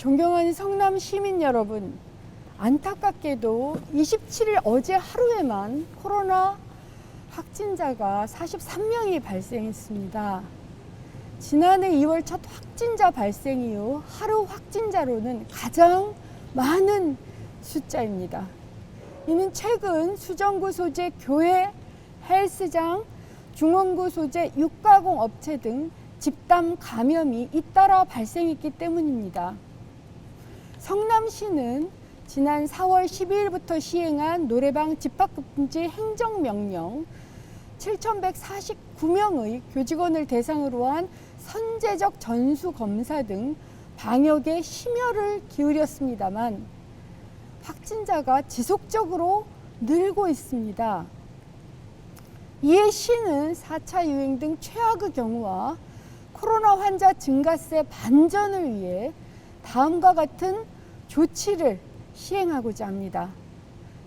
존경하는 성남 시민 여러분, 안타깝게도 27일 어제 하루에만 코로나 확진자가 43명이 발생했습니다. 지난해 2월 첫 확진자 발생 이후 하루 확진자로는 가장 많은 숫자입니다. 이는 최근 수정구 소재 교회, 헬스장, 중원구 소재 육가공 업체 등 집단 감염이 잇따라 발생했기 때문입니다. 성남시는 지난 4월 12일부터 시행한 노래방 집합금지 행정명령 7,149명의 교직원을 대상으로 한 선제적 전수검사 등 방역에 심혈을 기울였습니다만 확진자가 지속적으로 늘고 있습니다. 이에 시는 4차 유행 등 최악의 경우와 코로나 환자 증가세 반전을 위해 다음과 같은 조치를 시행하고자 합니다.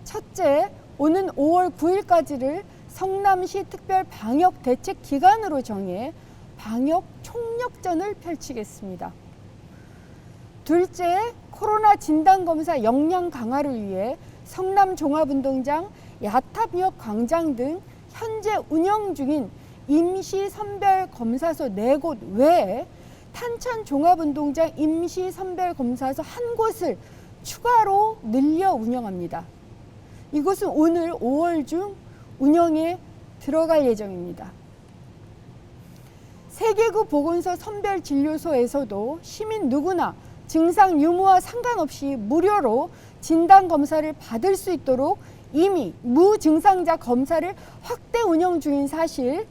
첫째, 오는 5월 9일까지를 성남시 특별 방역 대책 기간으로 정해 방역 총력전을 펼치겠습니다. 둘째, 코로나 진단 검사 역량 강화를 위해 성남 종합운동장, 야탑역 광장 등 현재 운영 중인 임시 선별 검사소 네곳 외에 탄천 종합운동장 임시 선별 검사소 한 곳을 추가로 늘려 운영합니다. 이곳은 오늘 5월 중 운영에 들어갈 예정입니다. 세계구 보건소 선별 진료소에서도 시민 누구나 증상 유무와 상관없이 무료로 진단 검사를 받을 수 있도록 이미 무증상자 검사를 확대 운영 중인 사실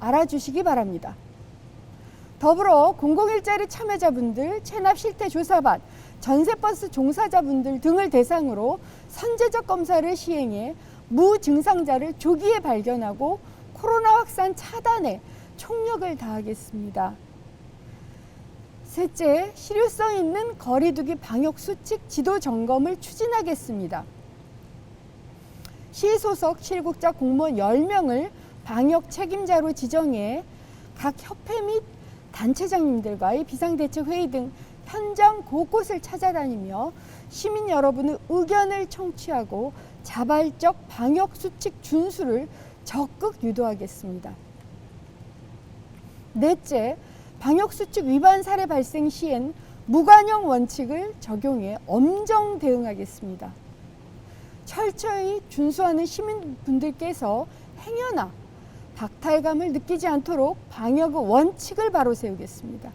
알아주시기 바랍니다. 더불어 공공일자리 참여자분들, 체납 실태 조사반, 전세버스 종사자분들 등을 대상으로 선제적 검사를 시행해 무증상자를 조기에 발견하고 코로나 확산 차단에 총력을 다하겠습니다. 셋째, 실효성 있는 거리두기 방역 수칙 지도 점검을 추진하겠습니다. 시 소속 실국자 공무원 10명을 방역 책임자로 지정해 각 협회 및 단체장님들과의 비상대책 회의 등 현장 곳곳을 찾아다니며 시민 여러분의 의견을 청취하고 자발적 방역 수칙 준수를 적극 유도하겠습니다. 넷째, 방역 수칙 위반 사례 발생 시엔 무관용 원칙을 적용해 엄정 대응하겠습니다. 철저히 준수하는 시민분들께서 행여나 박탈감을 느끼지 않도록 방역의 원칙을 바로 세우겠습니다.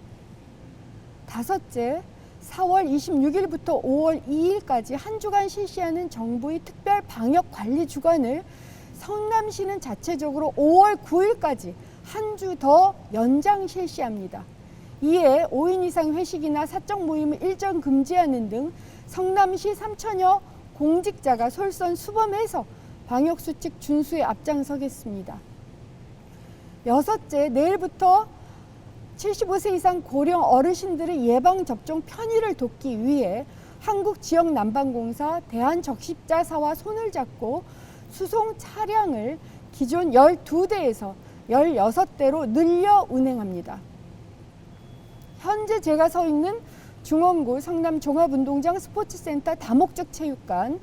다섯째, 4월 26일부터 5월 2일까지 한 주간 실시하는 정부의 특별 방역 관리 주간을 성남시는 자체적으로 5월 9일까지 한 주 더 연장 실시합니다. 이에 5인 이상 회식이나 사적 모임을 일정 금지하는 등 성남시 3천여 공직자가 솔선수범해서 방역수칙 준수에 앞장서겠습니다. 여섯째, 내일부터 75세 이상 고령 어르신들의 예방접종 편의를 돕기 위해 한국지역난방공사 대한적십자사와 손을 잡고 수송 차량을 기존 12대에서 16대로 늘려 운행합니다. 현재 제가 서 있는 중원구 성남 종합운동장 스포츠센터 다목적 체육관,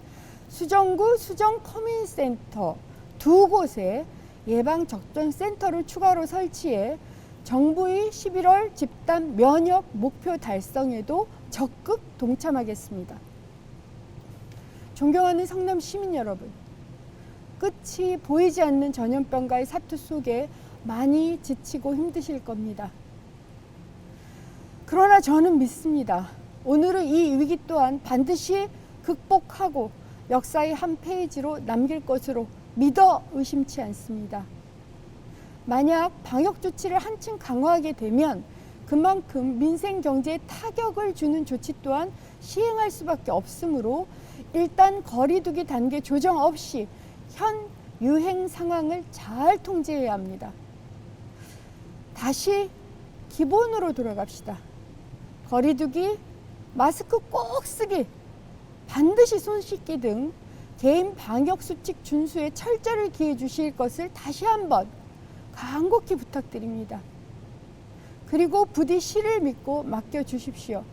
수정구 수정 커뮤니센터 두 곳에 예방 접종 센터를 추가로 설치해 정부의 11월 집단 면역 목표 달성에도 적극 동참하겠습니다. 존경하는 성남 시민 여러분, 끝이 보이지 않는 전염병과의 사투 속에 많이 지치고 힘드실 겁니다. 그러나 저는 믿습니다. 오늘의 이 위기 또한 반드시 극복하고 역사의 한 페이지로 남길 것으로 믿어 의심치 않습니다. 만약 방역 조치를 한층 강화하게 되면 그만큼 민생 경제에 타격을 주는 조치 또한 시행할 수밖에 없으므로 일단 거리두기 단계 조정 없이 현 유행 상황을 잘 통제해야 합니다. 다시 기본으로 돌아갑시다. 거리두기, 마스크 꼭 쓰기, 반드시 손 씻기 등 개인 방역 수칙 준수에 철저를 기해 주실 것을 다시 한번 간곡히 부탁드립니다. 그리고 부디 시를 믿고 맡겨 주십시오.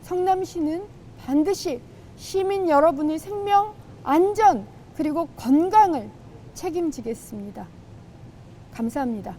성남시는 반드시 시민 여러분의 생명, 안전, 그리고 건강을 책임지겠습니다. 감사합니다.